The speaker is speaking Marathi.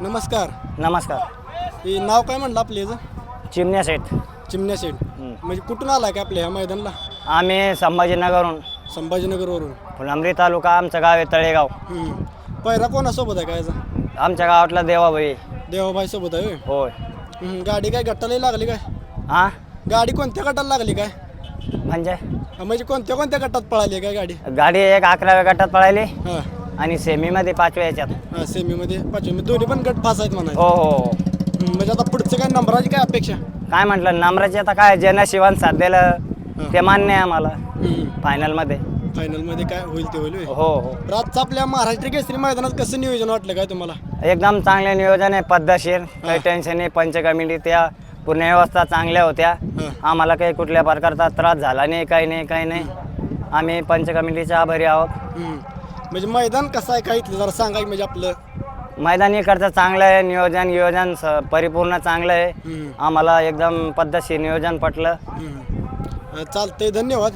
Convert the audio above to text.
नमस्कार. नमस्कार. हे नाव काय म्हणलं आपलं चिमण्या सेठ चिमण्या सेठ म्हणजे कुठून आलाय का आपल्या ह्या मैदानला? आम्ही संभाजीनगरहून संभाजीनगरवरून. फुलंब्री तालुका आमचं गाव आहे तळेगाव. हम्म. पहिला कोणासोबत आहे काय याचा? आमच्या गावातला देवाबाई. देवाबाई सोबत आहे होय? होय. हम्म. गाडी काय गटाला लागली काय? हां? गाडी कोणत्या गटाला लागली काय? म्हणजे? म्हणजे कोणत्या कोणत्या गटात पळाली काय गाडी? गाडी एक अकराव्या गटात पळाली. हां. आणि सेमीमध्ये पाचव्या याच्यात हां सेमीमध्ये पाचवी दोन्ही पण गट पास आहेत म्हणायचं. हो हो हो. हम्म. म्हणजे आता पुढचं काय नंबराची काय अपेक्षा? काय म्हटलं नम्राची आता काय ज्यांना शिवान साथ दिलं ते मान्य आहे आम्हाला. फायनलमध्ये. फायनलमध्ये काय होईल ते होईल होय. हो हो. आपल्या महाराष्ट्र केसरी मैदानात कसं नियोजन वाटलं काय तुम्हाला? एकदम चांगले नियोजन आहे पद्धतशीर. काही टेन्शन नाही पंच कमिटी त्या पूर्ण व्यवस्था चांगल्या होत्या. आम्हाला काही कुठल्या प्रकारचा त्रास झाला नाही काही नाही काही नाही. आम्ही पंच कमिटीचे आभारी आहोत. हम्म. म्हणजे मैदान कसं आहे? काय इथलं? जरा सांगा की म्हणजे आपलं. मैदान इकडचं चांगलं आहे. नियोजन नियोजन स- परिपूर्ण चांगलं आहे. हम्म. आम्हाला एकदम पद्धतशीर नियोजन पटलं. हम्म. अं, चालतंय. धन्यवाद.